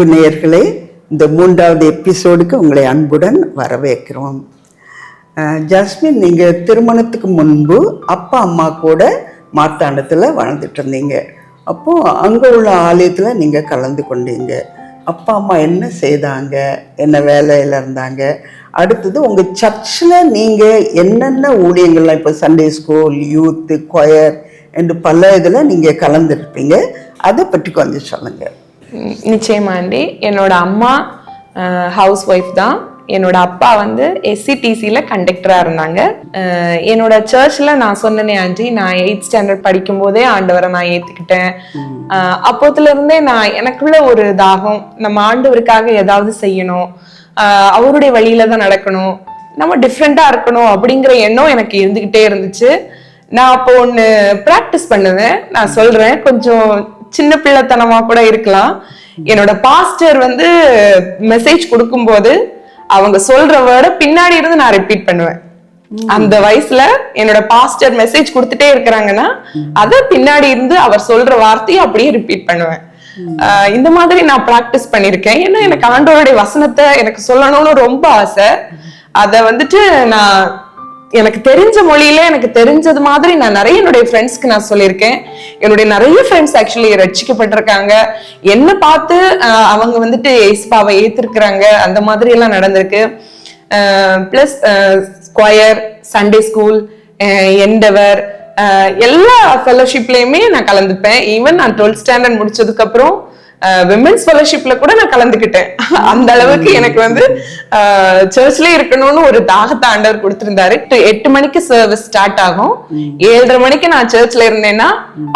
அன்பு நேயர்களே இந்த மூன்றாவது எபிசோடுக்கு உங்களை அன்புடன் வரவேற்கிறோம். ஜாஸ்மின் நீங்கள் திருமணத்துக்கு முன்பு அப்பா அம்மா கூட மார்த்தாண்டத்தில் வாழ்ந்துட்டு இருந்தீங்க அப்போது அங்கே உள்ள ஆலயத்தில் நீங்கள் கலந்து கொண்டீங்க. அப்பா அம்மா என்ன செய்தாங்க? என்ன வேலையில் இருந்தாங்க? அடுத்தது உங்கள் சர்ச்சில் நீங்கள் என்னென்ன ஊழியங்கள்லாம் இப்போ சண்டே ஸ்கூல் யூத்து கொயர் என்று பல இதில் நீங்கள் கலந்துருப்பீங்க. அதை பற்றி கொஞ்சம் சொல்லுங்கள் நிச்சயமா ஆண்டி என்னோட அம்மா ஹவுஸ் ஒய்ஃப் தான். என்னோட அப்பா வந்து எஸ்சிடிசியில் கண்டக்டராக இருந்தாங்க. என்னோட சர்ச்சில் நான் சொன்னேனே ஆண்டி நான் எயித் ஸ்டாண்டர்ட் படிக்கும் போதே ஆண்டவரை நான் ஏற்றுக்கிட்டேன் அப்போதுலேருந்தே நான் எனக்குள்ள ஒரு தாகம் நம்ம ஆண்டவருக்காக ஏதாவது செய்யணும். அவருடைய வழியில தான் நடக்கணும். நம்ம டிஃப்ரெண்ட்டாக இருக்கணும் அப்படிங்கிற எண்ணம் எனக்கு இருந்துக்கிட்டே இருந்துச்சு. நான் அப்போ ஒன்று ப்ராக்டிஸ் பண்ணுவேன். நான் சொல்கிறேன் கொஞ்சம் சின்ன பிள்ளைத்தனமா கூட இருக்கலாம். என்னோட பாஸ்டர் வந்து மெசேஜ் கொடுக்கும்போது அவங்க சொல்ற வேர்டை பின்னாடி இருந்து நான் ரிப்பீட் பண்ணுவேன். அந்த வயசுல என்னோட பாஸ்டர் மெசேஜ் கொடுத்துட்டே இருக்கிறாங்கன்னா அத பின்னாடி இருந்து அவர் சொல்ற வார்த்தையை அப்படியே ரிப்பீட் பண்ணுவேன். இந்த மாதிரி நான் பிராக்டிஸ் பண்ணிருக்கேன் ஏன்னா எனக்கு ஆண்டவருடைய வசனத்தை எனக்கு சொல்லணும்னு ரொம்ப ஆசை. அத வந்துட்டு நான் எனக்கு தெரிஞ்ச மொழியில எனக்கு தெரிஞ்சது மாதிரி நான் நிறைய என்னுடைய ஃப்ரெண்ட்ஸ்க்கு நான் சொல்லியிருக்கேன். என்னுடைய நிறைய ஃப்ரெண்ட்ஸ் ஆக்சுவலி ரட்சிக்கப்பட்டிருக்காங்க. என்ன பார்த்து அவங்க வந்துட்டு ஏசுபாவை ஏத்திருக்கிறாங்க. அந்த மாதிரி எல்லாம் நடந்திருக்கு. Plus square Sunday school endeavour எல்லா ஃபெலோஷிப்லேயுமே நான் கலந்துப்பேன். ஈவன் நான் டுவெல்த் ஸ்டாண்டர்ட் முடிச்சதுக்கப்புறம் விமென்ஸ் ஃபெலோஷிப்ல கூட நான் கலந்துக்கிட்டேன். அந்த அளவுக்கு எனக்கு வந்து சர்ச்லயே இருக்கணும்னு ஒரு தாகத்தை ஆண்டவர் கொடுத்திருந்தாரு. எட்டு மணிக்கு சர்வீஸ் ஸ்டார்ட் ஆகும். ஏழரை மணிக்கு நான் சர்ச்ல இருந்தேன்னா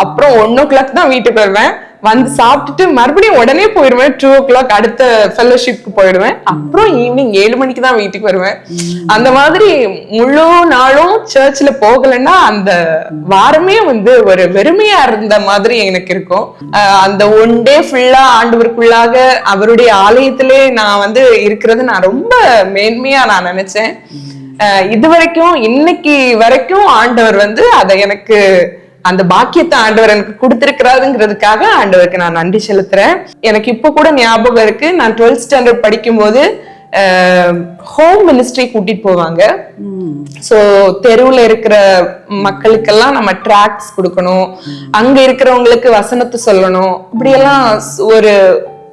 அப்புறம் ஒன் ஓ கிளாக் தான் வீட்டுக்கு வருவேன். வந்து சாப்பிட்டுட்டு மறுபடியும் உடனே போயிடுவேன் டூ ஓ கிளாக் அடுத்த ஃபெலோஷிப்க்கு போயிடுவேன். அப்புறம் ஈவினிங் ஏழு மணிக்கு தான் வீட்டுக்கு வருவேன். அந்த மாதிரி முழு நாளும் சர்ச்ல போகலைன்னா அந்த வாரமே வந்து ஒரு வெறுமையா இருந்த மாதிரி எனக்கு இருக்கும். அந்த ஒன் டே ஃபுல்லா ஆண்டவருக்குள்ளாக அவருடைய ஆலயத்திலே நான் வந்து இருக்கிறது நான் ரொம்ப மேன்மையா நான் நினைச்சேன். இது வரைக்கும் இன்னைக்கு வரைக்கும் ஆண்டவர் வந்து அதை எனக்கு அந்த பாக்கியத்தை ஆண்டவர் எனக்கு கொடுத்திருக்கிறாருங்கிறதுக்காக ஆண்டவருக்கு நான் நன்றி செலுத்துறேன். எனக்கு இப்ப கூட ஞாபகம் இருக்கு. நான் டுவெல்த் ஸ்டாண்டர்ட் படிக்கும்போது ஹோம் மினிஸ்ட்ரி கூட்டிட்டு போவாங்க. சோ தெருவுல இருக்கிற மக்களுக்கெல்லாம் நம்ம ட்ராக்ஸ் கொடுக்கணும். அங்க இருக்கிறவங்களுக்கு வசனத்தை சொல்லணும். இப்படியெல்லாம் ஒரு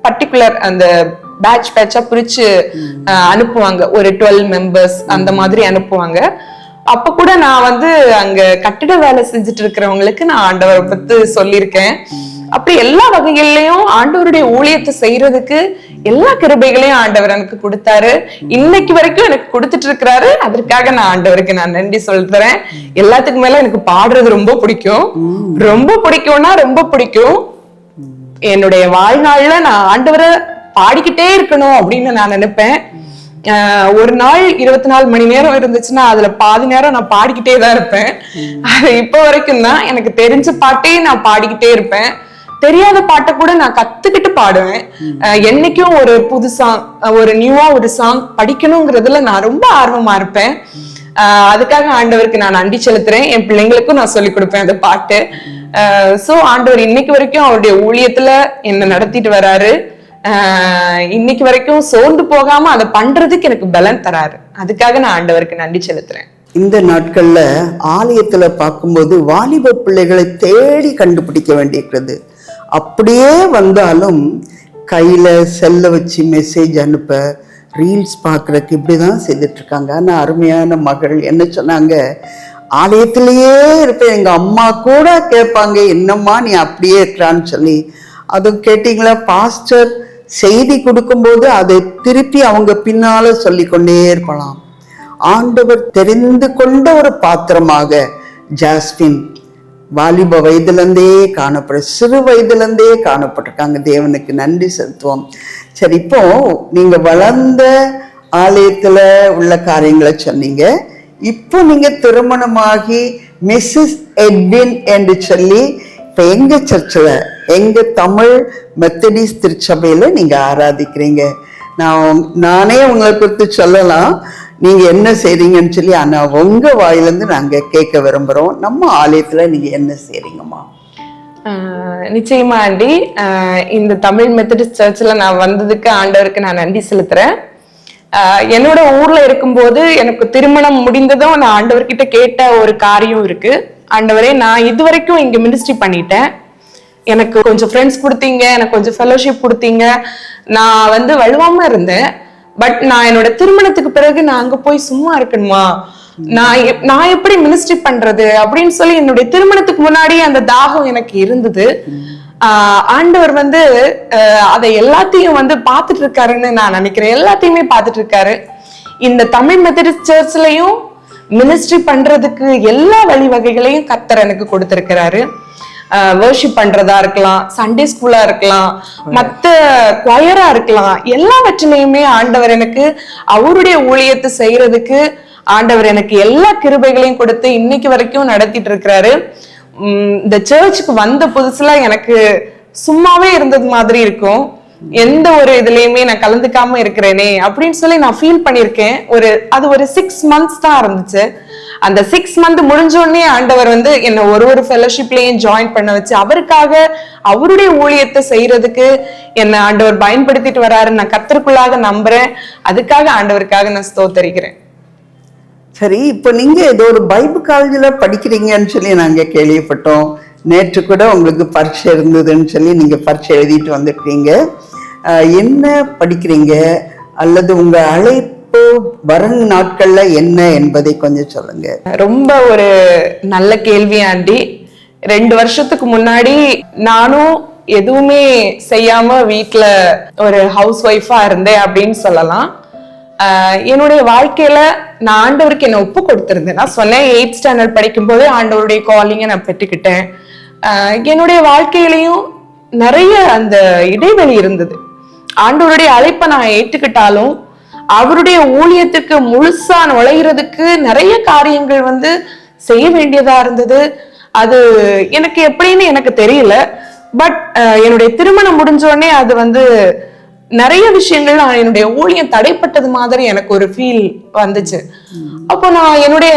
பர்டிகுலர் அந்த பேட்ச் பேட்சா பிரிச்சு அனுப்புவாங்க. ஒரு டுவெல் மெம்பர்ஸ் அந்த மாதிரி அனுப்புவாங்க. அப்ப கூட நான் வந்து அங்க கட்டிட வேலை செஞ்சுட்டு இருக்கிறவங்களுக்கு நான் ஆண்டவரை பத்தி சொல்லியிருக்கேன். அப்படி எல்லா வகைகள்லயும் ஆண்டவருடைய ஊழியத்தை செய்யறதுக்கு எல்லா கிருபைகளையும் ஆண்டவர் எனக்கு கொடுத்தாரு. இன்னைக்கு வரைக்கும் எனக்கு கொடுத்துட்டு இருக்கிறாரு. அதற்காக நான் ஆண்டவருக்கு நான் நன்றி சொல்றேன். எல்லாத்துக்கு மேல எனக்கு பாடுறது ரொம்ப பிடிக்கும். ரொம்ப பிடிக்கும்னா ரொம்ப பிடிக்கும். என்னுடைய வாழ்நாள்ல நான் ஆண்டவரை பாடிக்கிட்டே இருக்கணும் அப்படின்னு நான் நினைப்பேன். ஒரு நாள் இருபத்தி நாலு மணி நேரம் இருந்துச்சுன்னா அதுல பாதி நேரம் நான் பாடிக்கிட்டே தான் இருப்பேன். அது இப்போ வரைக்கும் தான் எனக்கு தெரிஞ்ச பாட்டே நான் பாடிக்கிட்டே இருப்பேன். தெரியாத பாட்டை கூட நான் கத்துக்கிட்டு பாடுவேன். என்னைக்கும் ஒரு புது சாங் ஒரு நியூவா ஒரு சாங் படிக்கணுங்கிறதுல நான் ரொம்ப ஆர்வமா இருப்பேன். அதுக்காக ஆண்டவருக்கு நான் நன்றி செலுத்துறேன். என் பிள்ளைங்களுக்கும் நான் சொல்லி கொடுப்பேன் அந்த பாட்டு. சோ ஆண்டவர் இன்னைக்கு வரைக்கும் அவருடைய ஊழியத்துல என்ன நடத்திட்டு வராரு. இன்னைக்கு வரைக்கும் சோர்ந்து போகாம அதை பண்றதுக்கு எனக்கு பலன் தராரு. அதுக்காக நான் ஆண்டவருக்கு நன்றி செலுத்துறேன். இந்த நாட்கள்ல ஆலயத்துல பார்க்கும்போது வாலிப பிள்ளைகளை தேடி கண்டுபிடிக்க வேண்டியிருக்கிறது. அப்படியே வந்தாலும் கையில செல்ல வச்சு மெசேஜ் அனுப்ப ரீல்ஸ் பார்க்குறதுக்கு இப்படி தான் செய்துட்டு இருக்காங்க ஆனால் அருமையான மகள் என்ன சொன்னாங்க? ஆலயத்திலேயே இருப்பேன் எங்கள் அம்மா கூட கேட்பாங்க என்னம்மா நீ அப்படியே இருக்கிறான்னு சொல்லி அதுவும் கேட்டிங்களா? பாஸ்டர் செய்தி கொடுக்கும்போது அதை திருப்பி அவங்க பின்னால சொல்லிக்கொண்டே இருக்கலாம். ஆண்டவர் தெரிந்து கொண்ட ஒரு பாத்திரமாக ஜாஸ்மின் வாலிப வயதுலேருந்தே காணப்பட சிறு வயதுலேருந்தே காணப்பட்டிருக்காங்க. தேவனுக்கு நன்றி செலுத்துவோம். சரி இப்போ நீங்கள் வளர்ந்த ஆலயத்தில் உள்ள காரியங்களை சொன்னீங்க. இப்போ நீங்கள் திருமணமாகி மிஸ்ஸஸ் எட்வின் என்று சொல்லி இப்போ எங்கள் சர்ச்சில் எங்க தமிழ் மெத்தடிஸ் திருச்சபையில நீங்க ஆராதிக்கிறீங்க. நான் நானே உங்களை குறித்து சொல்லலாம். நீங்க என்ன செய்றீங்கன்னு சொல்லி ஆனா உங்க வாயிலிருந்து நாங்க கேட்க விரும்புறோம். நம்ம ஆலயத்துல நீங்க என்ன செய்றீங்கம்மா? நிச்சயமா ஆண்டி. இந்த தமிழ் மெத்தடிஸ்ட் சர்ச்சில் நான் வந்ததுக்கு ஆண்டவருக்கு நான் நன்றி செலுத்துறேன். என்னோட ஊர்ல இருக்கும்போது எனக்கு திருமணம் முடிந்ததும் நான் ஆண்டவர்கிட்ட கேட்ட ஒரு காரியம் இருக்கு. ஆண்டவரே நான் இதுவரைக்கும் இங்க மினிஸ்ட்ரி பண்ணிட்டேன். எனக்கு கொஞ்சம் ஃப்ரெண்ட்ஸ் கொடுத்தீங்க எனக்கு கொஞ்சம் ஃபெலோஷிப் கொடுத்தீங்க. நான் வந்து வலுவாம இருந்தேன். பட் நான் என்னோட திருமணத்துக்கு பிறகு நான் அங்க போய் சும்மா இருக்கணுமா? நான் எப்- நான் எப்படி மினிஸ்ட்ரி பண்றது அப்படின்னு சொல்லி என்னுடைய திருமணத்துக்கு முன்னாடி அந்த தாகம் எனக்கு இருந்தது. ஆண்டவர் வந்து அதை எல்லாத்தையும் வந்து பார்த்துட்டு இருக்காருன்னு நான் நினைக்கிறேன். எல்லாத்தையுமே பார்த்துட்டு இருக்காரு இந்த தமிழ் மெத்தடிஸ்ட் சர்ச்லயும் மினிஸ்ட்ரி பண்றதுக்கு எல்லா வழிவகைகளையும் கத்தர் எனக்கு கொடுத்திருக்கிறாரு. வேர்ஷிப் பண்றதா இருக்கலாம் சண்டே ஸ்கூலா இருக்கலாம் மத்த குயரா இருக்கலாம் எல்லாவற்றிலையுமே ஆண்டவர் எனக்கு அவருடைய ஊழியத்தை செய்யறதுக்கு ஆண்டவர் எனக்கு எல்லா கிருபைகளையும் கொடுத்து இன்னைக்கு வரைக்கும் நடத்திட்டு இருக்கிறாரு. இந்த சர்ச்சுக்கு வந்த புதுசுல எனக்கு சும்மாவே இருந்தது மாதிரி இருக்கும். எந்த ஒரு இதுலயுமே நான் கலந்துக்காம இருக்கிறேனே அப்படின்னு சொல்லி நான் ஃபீல் பண்ணியிருக்கேன். ஒரு அது ஒரு சிக்ஸ் மந்த்ஸ் தான் இருந்துச்சு. அந்த சிக்ஸ் மந்த் முடிஞ்சோடனே ஆண்டவர் வந்து என்ன ஒரு ஒரு ஃபெலோஷிப்லயும் ஜாயின் பண்ண வச்சு அவருக்காக அவருடைய ஊழியத்தை செய்யறதுக்கு என்ன ஆண்டவர் பயன்படுத்திட்டு வராரு நான் கத்தருக்குள்ளாக நம்புறேன். அதுக்காக ஆண்டவருக்காக நான் ஸ்தோத்தரிக்கிறேன். சரி இப்போ நீங்க ஏதோ ஒரு பைபிள் காலேஜில் படிக்கிறீங்கன்னு சொல்லி நாங்க கேள்விப்பட்டோம். நேற்று கூட உங்களுக்கு பரீட்சை இருந்ததுன்னு சொல்லி நீங்க பரீட்சை எழுதிட்டு வந்துருக்கீங்க. என்ன படிக்கிறீங்க? அல்லது உங்க அழைப்பு வரும் நாட்கள்ல என்ன என்பதை கொஞ்சம் சொல்லுங்க. ரொம்ப ஒரு நல்ல கேள்வி ஆண்டி. ரெண்டு வருஷத்துக்கு முன்னாடி நானும் எதுவுமே செய்யாம வீட்டுல ஒரு ஹவுஸ் ஒய்ஃபா இருந்தேன் அப்படின்னு சொல்லலாம். ஆஹ் என்னுடைய வாழ்க்கையில நான் ஆண்டவருக்கு என்ன ஒப்பு கொடுத்திருந்தேன். நான் சொன்னேன் எயிட் ஸ்டாண்டர்ட் படிக்கும்போதே ஆண்டவருடைய காலிங்கை நான் பெற்றுக்கிட்டேன். ஆஹ் என்னுடைய வாழ்க்கையிலையும் நிறைய அந்த இடைவெளி இருந்தது. ஆண்டவருடைய அழைப்பை நான் ஏற்றுக்கிட்டாலும் அவருடைய ஊழியத்துக்கு முழுசா நுழைகிறதுக்கு நிறைய காரியங்கள் வந்து செய்ய வேண்டியதா இருந்தது. அது எனக்கு எப்படின்னு எனக்கு தெரியல. பட் என்னுடைய திருமணம் முடிஞ்ச உடனே அது வந்து நிறைய விஷயங்கள் நான் என்னுடைய ஊழியம் தடைப்பட்டது மாதிரி எனக்கு ஒரு ஃபீல் வந்துச்சு. அப்போ நான் என்னுடைய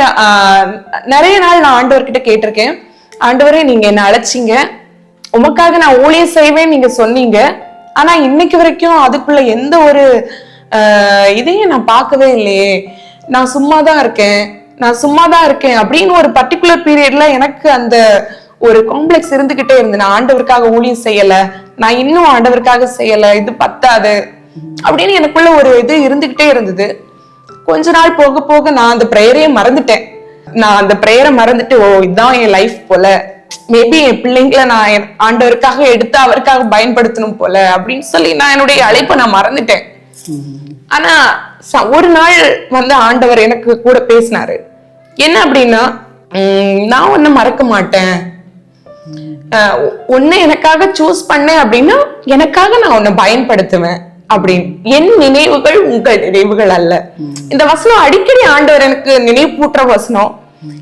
நிறைய நாள் நான் ஆண்டவர்கிட்ட கேட்டிருக்கேன். ஆண்டவரே நீங்க என்ன அழைச்சிங்க. உமக்காக நான் ஊழியம் செய்வேன் நீங்க சொன்னீங்க. ஆனா இன்னைக்கு வரைக்கும் அதுக்குள்ள எந்த ஒரு இதையும் நான் பார்க்கவே இல்லையே. நான் சும்மா தான் இருக்கேன். நான் சும்மா தான் இருக்கேன் அப்படின்னு ஒரு பர்டிகுலர் பீரியட்ல எனக்கு அந்த ஒரு காம்ப்ளெக்ஸ் இருந்துகிட்டே இருந்து நான் ஆண்டவருக்காக ஊழியம் செய்யல. நான் இன்னும் ஆண்டவருக்காக செய்யல. இது பத்தாது அப்படின்னு எனக்குள்ள ஒரு இது இருந்துகிட்டே இருந்தது. கொஞ்ச நாள் போக போக நான் அந்த ப்ரேயரையே மறந்துட்டேன். நான் அந்த ப்ரேயரை மறந்துட்டு ஓ இதுதான் என் லைஃப் போல. மேபி என் பிள்ளைங்களை நான் ஆண்டவருக்காக எடுத்து அவருக்காக பயன்படுத்தணும் போல. அப்படின்னு சொல்லி நான் என்னுடைய அழைப்பை நான் மறந்துட்டேன். ஆனா ஒரு நாள் வந்து ஆண்டவர் எனக்கு கூட பேசினாரு. என்ன அப்படின்னா நான் ஒன்னும் மறக்க மாட்டேன். ஆஹ் உன்னை எனக்காக சூஸ் பண்ணேன் அப்படின்னா எனக்காக நான் உன்னை பயன்படுத்துவேன். அப்படின்னு. என் நினைவுகள் உங்கள் நினைவுகள் அல்ல. இந்த வசனம் அடிக்கடி ஆண்டவர் எனக்கு நினைவூட்டுற வசனம்.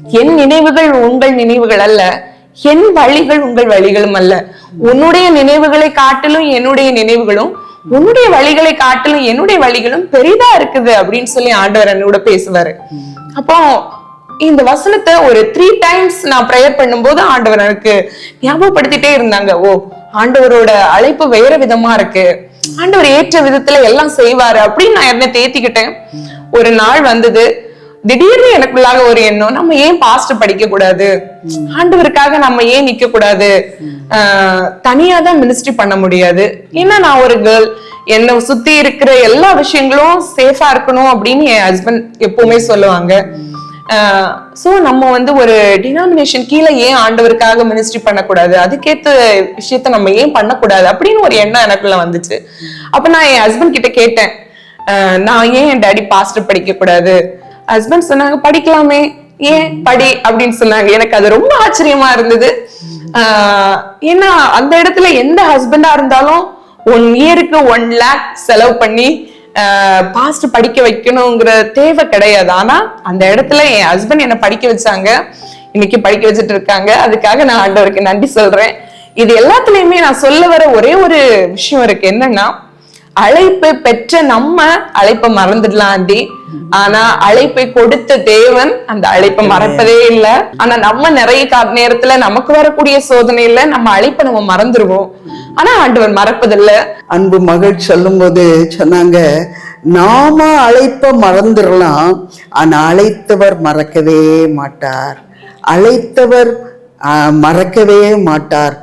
என் நினைவுகள் உங்கள் நினைவுகள் அல்ல. என் வழிகள் உங்கள் வழிகளும் அல்ல. உன்னுடைய நினைவுகளை காட்டிலும் என்னுடைய நினைவுகளும் உன்னுடைய வழிகளை காட்டிலும் என்னுடைய வழிகளும் பெரிதா இருக்குது அப்படின்னு சொல்லி ஆண்டவர் என்னோட பேசுவாரு. அப்போ இந்த வசனத்தை ஒரு த்ரீ டைம்ஸ் நான் ப்ரேயர் பண்ணும்போது ஆண்டவர் எனக்கு ஞாபகப்படுத்திட்டே இருந்தாங்க. ஓ ஆண்டவரோட அழைப்பு வேற விதமா இருக்கு. ஆண்டவர் ஏற்ற விதத்துல எல்லாம் செய்வாரு அப்படின்னு நான் என்ன தேத்திக்கிட்டேன். ஒரு நாள் வந்தது. திடீர்னு எனக்குள்ளாக ஒரு எண்ணம் நம்ம ஏன் பாஸ்ட் படிக்க கூடாது ஆண்டவருக்காக நம்ம ஏன் நிக்க கூடாது தனியா தான் மினிஸ்ட்ரி பண்ண முடியாது. ஏன்னா நான் ஒரு கேர்ள் என்னை சுத்தி இருக்கிற எல்லா விஷயங்களும் சேஃபா இருக்கணும் அப்படின்னு என் ஹஸ்பண்ட் எப்பவுமே சொல்லுவாங்க. சோ நம்ம வந்து ஒரு டினாமினேஷன் கீழே ஏன் ஆண்டவருக்காக மினிஸ்ட்ரி பண்ணக்கூடாது? அதுக்கேத்த விஷயத்த நம்ம ஏன் பண்ணக்கூடாது? அப்படின்னு ஒரு எண்ணம் எனக்குள்ள வந்துச்சு. அப்ப நான் என் ஹஸ்பண்ட் கிட்ட கேட்டேன். நான் ஏன் என் டாடி பாஸ்டர் படிக்க கூடாது ஹஸ்பண்ட் சொன்னாங்க படிக்கலாமே ஏன் படி? அப்படின்னு சொன்னாங்க. எனக்கு அது ரொம்ப ஆச்சரியமா இருந்தது. ஏன்னா அந்த இடத்துல எந்த ஹஸ்பண்டா இருந்தாலும் ஒன் இயருக்கு ஒன் லேக் செலவு பண்ணி பாஸ்ட் படிக்க வைக்கணுங்கிற தேவை கிடையாது. ஆனா அந்த இடத்துல என் ஹஸ்பண்ட் என்னை படிக்க வச்சாங்க. இன்னைக்கு படிக்க வச்சுட்டு இருக்காங்க. அதுக்காக நான் ஆண்டவருக்கு நன்றி சொல்றேன். இது எல்லாத்துலயுமே நான் சொல்ல வர ஒரே ஒரு விஷயம் இருக்கு. என்னன்னா அழைப்பை பெற்ற நம்ம அழைப்பை மறந்துடலாம் ஆண்டி ஆனா அழைப்பை கொடுத்த தேவன் அந்த அழைப்பை மறப்பதே இல்ல. ஆனா நம்ம நிறைய நேரத்துல நமக்கு வரக்கூடிய சோதனையில நம்ம அழைப்பை நம்ம மறந்துருவோம். ஆனா ஆண்டவர் மறப்பதில்ல. அன்பு மகள் சொல்லும்போது சொன்னாங்க நாம அழைப்ப மறந்துடலாம். ஆனா அழைத்தவர் மறக்கவே மாட்டார். அழைத்தவர் ஆஹ், மறக்கவே மாட்டார்.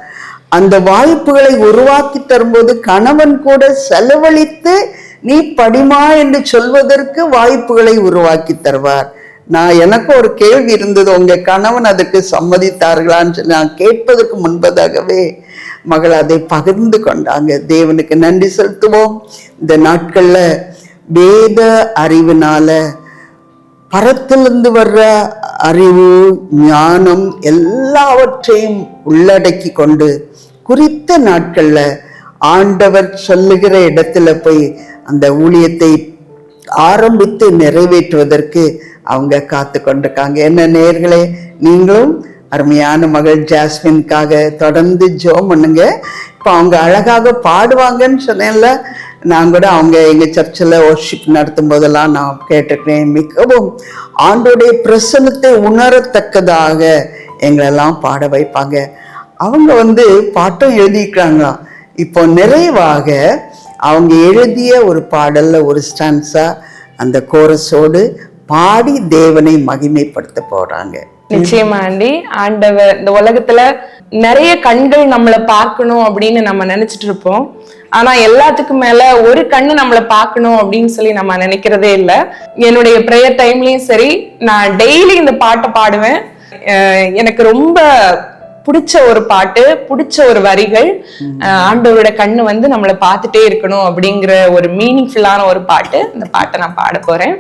அந்த வாய்ப்புகளை உருவாக்கி தரும்போது கணவன் கூட செலவழித்து நீ படிமா என்று சொல்வதற்கு வாய்ப்புகளை உருவாக்கி தருவார். நான் எனக்கு ஒரு கேள்வி இருந்தது. உங்க கணவன் அதுக்கு சம்மதித்தார்களான்னு சொல்லி நான் கேட்பதற்கு முன்பதாகவே மகள் அதை பகிர்ந்து கொண்டாங்க. தேவனுக்கு நன்றி செலுத்துவோம். இந்த நாட்கள்ல வேத அறிவினால பரத்திலிருந்து வர்ற அறிவு ஞானம் எல்லாவற்றையும் உள்ளடக்கி கொண்டு குறித்த நாட்கள்ல ஆண்டவர் சொல்லுகிற இடத்துல போய் அந்த ஊழியத்தை ஆரம்பித்து நிறைவேற்றுவதற்கு அவங்க காத்து கொண்டிருக்காங்க. என்ன நேர்களே நீங்களும் அருமையான மகள் ஜாஸ்மின்காக தொடர்ந்து ஜோம் பண்ணுங்க. இப்போ அவங்க அழகாக பாடுவாங்கன்னு சொன்னேன்ல நான் கூட அவங்க எங்கள் சர்ச்சில் ஒர்ஷிப் நடத்தும் போதெல்லாம் நான் கேட்டிருக்கேன் மிகவும் ஆண்டோடைய பிரசனத்தை உணரத்தக்கதாக எங்களெல்லாம் பாட வைப்பாங்க. அவங்க வந்து பாட்டும் எழுதியிருக்காங்களாம் இப்போ நிறைவாக அவங்க எழுதிய ஒரு பாடலில் ஒரு ஸ்டான்ஸாக அந்த கோரஸோடு பாடி தேவனை மகிமைப்படுத்த போகிறாங்க நிச்சயமா ஆண்டி. ஆண்டவர் இந்த உலகத்துல நிறைய கண்கள் நம்மளை பார்க்கணும் அப்படின்னு நம்ம நினைச்சிட்டு இருப்போம். ஆனா எல்லாத்துக்கும் மேல ஒரு கண்ணு நம்மளை பார்க்கணும் அப்படின்னு சொல்லி நம்ம நினைக்கிறதே இல்லை. என்னுடைய ப்ரேயர் டைம்லயும் சரி நான் டெய்லி இந்த பாட்டை பாடுவேன். எனக்கு ரொம்ப பிடிச்ச ஒரு பாட்டு பிடிச்ச ஒரு வரிகள் ஆண்டவரோட கண்ணு வந்து நம்மளை பார்த்துட்டே இருக்கணும் அப்படிங்கிற ஒரு மீனிங்ஃபுல்லான ஒரு பாட்டு. இந்த பாட்டை நான் பாட போறேன்.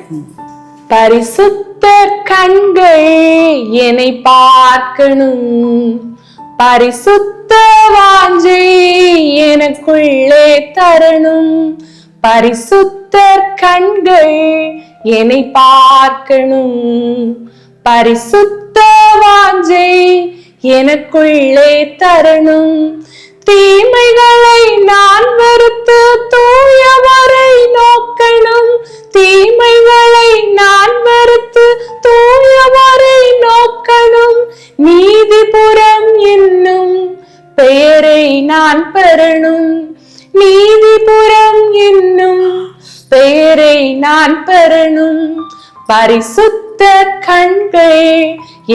பரிசுத்தர் கண்கள் என்னை பார்க்கணும். பரிசுத்த வாஞ்சை எனக்குள்ளே தரணும். பரிசுத்தர் கண்கள் என்னை பார்க்கணும். பரிசுத்த வாஞ்சை எனக்குள்ளே தரணும். தீமைகளை நான் வெறுத்து தூயவரை நோக்கணும். தீமைகளை நான் வெறுத்து தூயவரை நோக்கணும். நீதிபுரம் என்னும் பெயரை நான் பெறணும். நீதிபுரம் என்னும் பெயரை நான் பெறணும். பரிசுத்த கண்கள்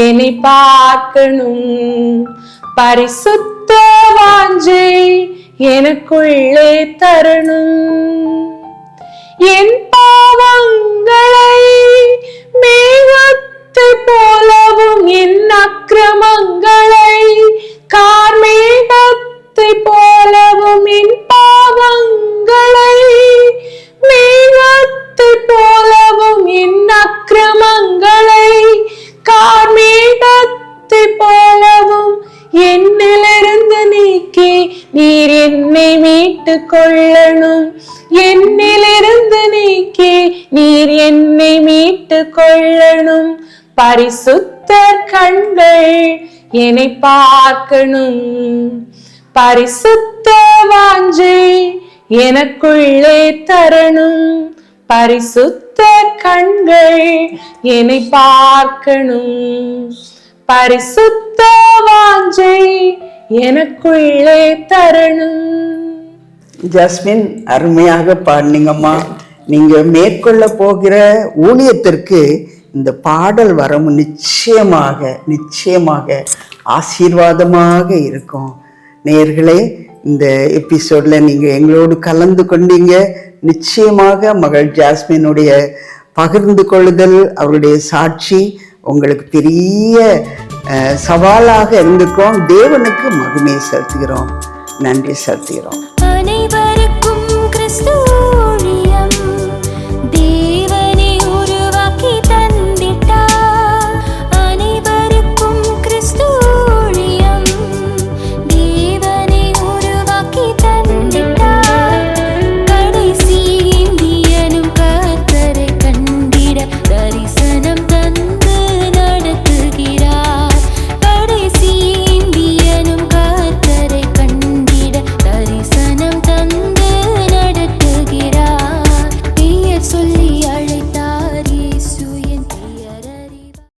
என்னை பார்க்கணும். பரிசுத்த வாஞ்சை எனக்குள்ளே தரணும். என் பாவங்களை மேகத்து போலவும் என் அக்கிரமங்களை கார்மேகத்தை கொள்ளணும் என்னிலிருந்து நீக்கி நீர் என்னை மீட்டு கொள்ளணும் பரிசுத்தர் கண்கள் என்னை பார்க்கணும் பரிசுத்த வாஞ்சை எனக்குள்ளே தரணும் பரிசுத்த கண்கள் என்னை பார்க்கணும் பரிசுத்த வாஞ்சை எனக்குள்ளே தரணும் ஜாஸ்மின் அருமையாக பாடினீங்கம்மா. நீங்கள் மேற்கொள்ள போகிற ஊழியத்திற்கு இந்த பாடல் வரம் நிச்சயமாக நிச்சயமாக ஆசீர்வாதமாக இருக்கும். நேர்களே இந்த எபிசோட்ல நீங்கள் எங்களோடு கலந்து கொண்டீங்க. நிச்சயமாக மகள் ஜாஸ்மினுடைய பகிர்ந்து கொள்ளுதல் அவருடைய சாட்சி உங்களுக்கு பெரிய சவாலாக இருந்திருக்கோம். தேவனுக்கு மகிமையை செலுத்துகிறோம். நன்றி செலுத்துகிறோம்.